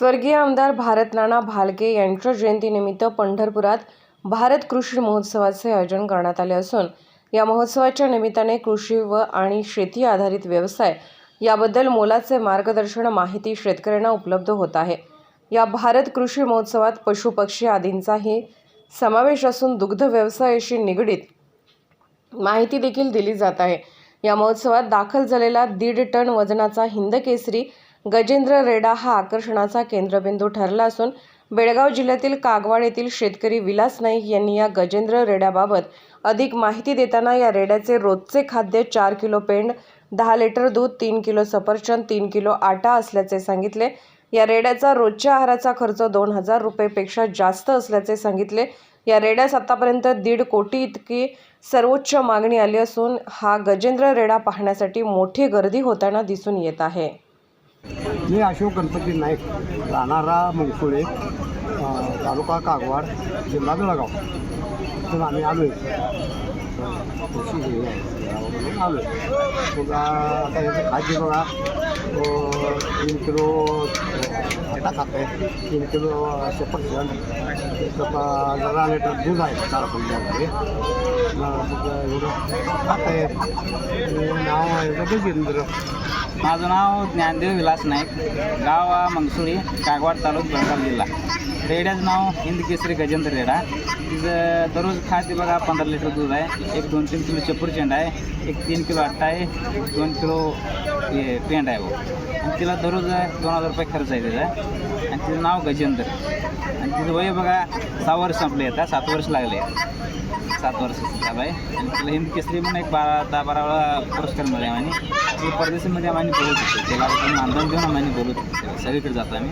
स्वर्गीय आमदार भारत नाना भालके यांच्या जयंतीनिमित्त पंढरपुरात भारत कृषी महोत्सवाचे आयोजन करण्यात आले असून या महोत्सवाच्या निमित्ताने कृषी व आणि शेती आधारित व्यवसाय याबद्दल मोलाचे मार्गदर्शन माहिती शेतकऱ्यांना उपलब्ध होत आहे. या भारत कृषी महोत्सवात पशुपक्षी आदींचाही समावेश असून दुग्ध व्यवसायाशी निगडीत माहिती देखील दिली जात आहे. या महोत्सवात दाखल झालेला दीड टन वजनाचा हिंद केसरी गजेंद्र रेडा हा आकर्षणाचा केंद्रबिंदू ठरला असून बेळगाव जिल्ह्यातील कागवाड येथील शेतकरी विलास नाईक यांनी या गजेंद्र रेड्याबाबत अधिक माहिती देताना या रेड्याचे रोजचे खाद्य चार किलो पेंड दहा लिटर दूध तीन किलो सफरचंद तीन किलो आटा असल्याचे सांगितले. या रेड्याचा रोजच्या आहाराचा खर्च दोन हजार रुपयेपेक्षा जास्त असल्याचे सांगितले. या रेड्यास आतापर्यंत दीड कोटी इतकी सर्वोच्च मागणी आली असून हा गजेंद्र रेडा पाहण्यासाठी मोठी गर्दी होताना दिसून येत आहे. मी अशोक गणपती नाईक राहणारा मुंगसुळे तालुका कागवाड जिल्हा बेळगाव तिथून आम्ही आलो आहे. आलो आहे मग आता याचं खाद्य बघा. तीन किलो आटा खात आहे. तीन किलो सफरचंद जण जरा लिटर दूध आहे चार पंजामध्ये एवढं खात आहे. नाव आहे गजेंद्र माझं नाव ज्ञानदेव विलास नाईक. गाव मंगसुळी कागवाड तालुक बंगाल जिल्हा. रेड्याचं नाव हिंद केसरी गजेंद्र रेडा. तिचं दररोज खाते बघा पंधरा लिटर दूध आहे. एक दोन तीन किलो चपूरचेंड आहे. एक तीन किलो आट्टा आहे. एक दोन किलो पेंड आहे आणि तिला दररोज दोन हजार रुपये खर्च आहे त्याचा. आणि तिचं नाव गजेंद्र. आणि तिचं वय बघा सहा वर्ष संपले आता सात वर्ष लागले. सात वर्ष झालं आहे आणि तिला हिंद केसरी म्हणून एक बारा दहा बारा वेळा पुरस्कार मिळाले आम्ही ती परदेशामध्ये आम्ही बोलत होतो. त्याला आपण मानधन घेऊन आम्ही बोलत होतो. सगळीकडे जातो आम्ही.